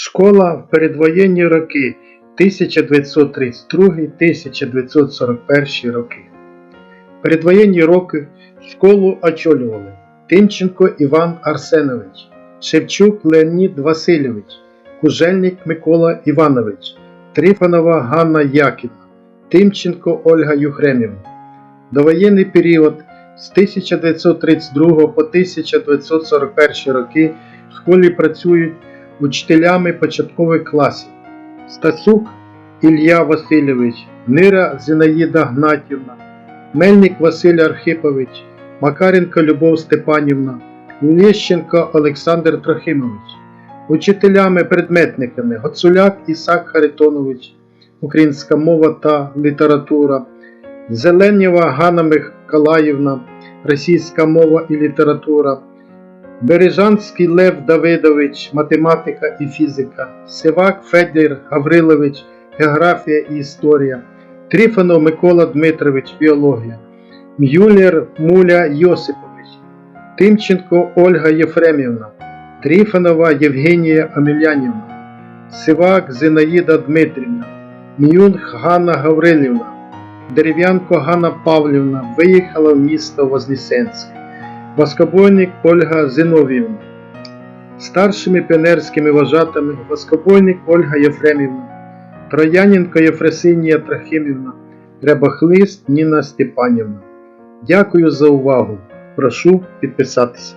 Школа в передвоєнні роки 1932-1941 роки. Передвоєнні роки школу очолювали Тимченко Іван Арсенович, Шевчук Леонід Васильович, Кужельник Микола Іванович, Трифонова Ганна Яківна, Тимченко Ольга Юхремівна. Довоєнний період з 1932 по 1941 роки в школі працюють учителями початкових класів. Стасюк Ілля Васильович, Нира Зінаїда Гнатівна, Мельник Василь Архипович, Макаренко Любов Степанівна, Лещенко Олександр Трохимович, учителями-предметниками Гоцуляк Ісак Харитонович, Українська мова та література, Зеленєва Ганна Миколаївна, Російська мова і література, Бережанський Лев Давидович, математика і фізика, Сивак Федір Гаврилович, географія і історія, Трифонов Микола Дмитрович, біологія, Мюллер Муля Йосипович, Тимченко Ольга Єфремівна, Трифонова Євгенія Амілянівна, Сивак Зинаїда Дмитрівна, Мюнх Ганна Гаврилівна, Дерев'янко Ганна Павлівна виїхала в місто Вознесенськ. Воскобойник Ольга Зиновівна. Старшими піонерськими вожатами Воскобойник Ольга Єфремівна, Трояненко Єфресинія Трахимівна, Рябахлист Ніна Степанівна. Дякую за увагу. Прошу підписатися.